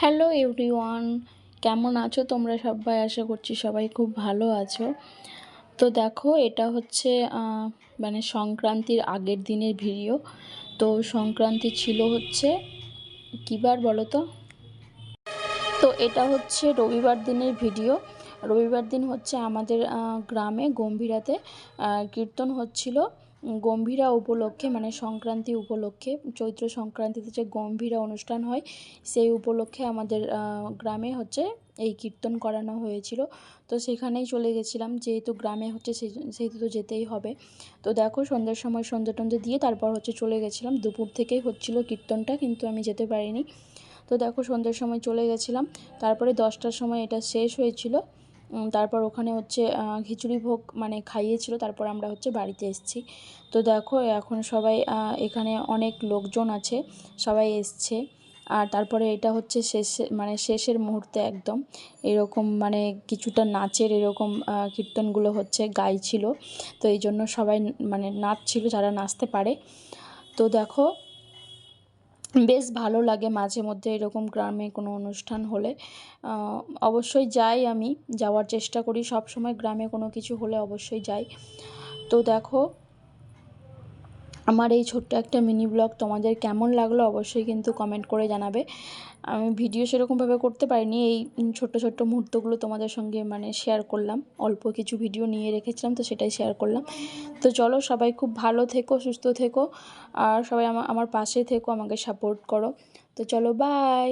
Hello everyone, কেমন আছো তোমরা সবাই? আশা করছি সবাই খুব ভালো আছো। তো দেখো, এটা হচ্ছে মানে সংক্রান্তির আগের দিনের ভিডিও। তো সংক্রান্তি ছিল হচ্ছে, কী বার বলো তো? তো এটা হচ্ছে রবিবার দিনের ভিডিও। রবিবার দিন হচ্ছে আমাদের গ্রামে গম্ভীরাতে কীর্তন হচ্ছিল। গম্ভীরা উপলক্ষে মানে সংক্রান্তি উপলক্ষে, চৈত্র সংক্রান্তিতে যে গম্ভীরা অনুষ্ঠান হয়, সেই উপলক্ষে আমাদের গ্রামে হচ্ছে এই কীর্তন করানো হয়েছিল। তো সেখানেই চলে গেছিলাম, যেহেতু গ্রামে হচ্ছে সেহেতু তো যেতেই হবে। তো দেখো সন্ধ্যার সময় সন্ধ্যে টন্ধে দিয়ে তারপর হচ্ছে চলে গেছিলাম। দুপুর থেকেই হচ্ছিল কীর্তনটা, কিন্তু আমি যেতে পারিনি। তো দেখো সন্ধ্যের সময় চলে গেছিলাম। তারপরে দশটার সময় এটা শেষ হয়েছিল। তারপর ওখানে হচ্ছে খিচুড়ি ভোগ মানে খাইয়েছিল, তারপর আমরা হচ্ছে বাড়িতে এসেছি। তো দেখো, এখন সবাই এখানে অনেক লোকজন আছে, সবাই এসছে। আর তারপরে এটা হচ্ছে শেষে মানে শেষের মুহূর্তে একদম। এরকম মানে কিছুটা নাচের এরকম কীর্তনগুলো হচ্ছে গাইছিল। তো এই জন্য সবাই মানে নাচছিল, যারা নাচতে পারে। তো দেখো বেশ ভালো লাগে মাঝে মধ্যে এরকম গ্রামে কোনো অনুষ্ঠান হলে। অবশ্যই যাই আমি, যাওয়ার চেষ্টা করি। সব সময় গ্রামে কোনো কিছু হলে অবশ্যই যাই। তো দেখো আমার এই ছোট্ট একটা মিনি ব্লগ তোমাদের কেমন লাগল অবশ্যই কিন্তু কমেন্ট করে জানাবে। আমি ভিডিও সেরকমভাবে করতে পারিনি, এই ছোট্ট ছোট্ট মুহূর্তগুলো তোমাদের সঙ্গে মানে শেয়ার করলাম। অল্প কিছু ভিডিও নিয়ে রেখেছিলাম, তো সেটাই শেয়ার করলাম। তো চলো সবাই খুব ভালো থেকো, সুস্থ থেকো, আর সবাই আমার আমার পাশে থেকো, আমাকে সাপোর্ট করো। তো চলো বাই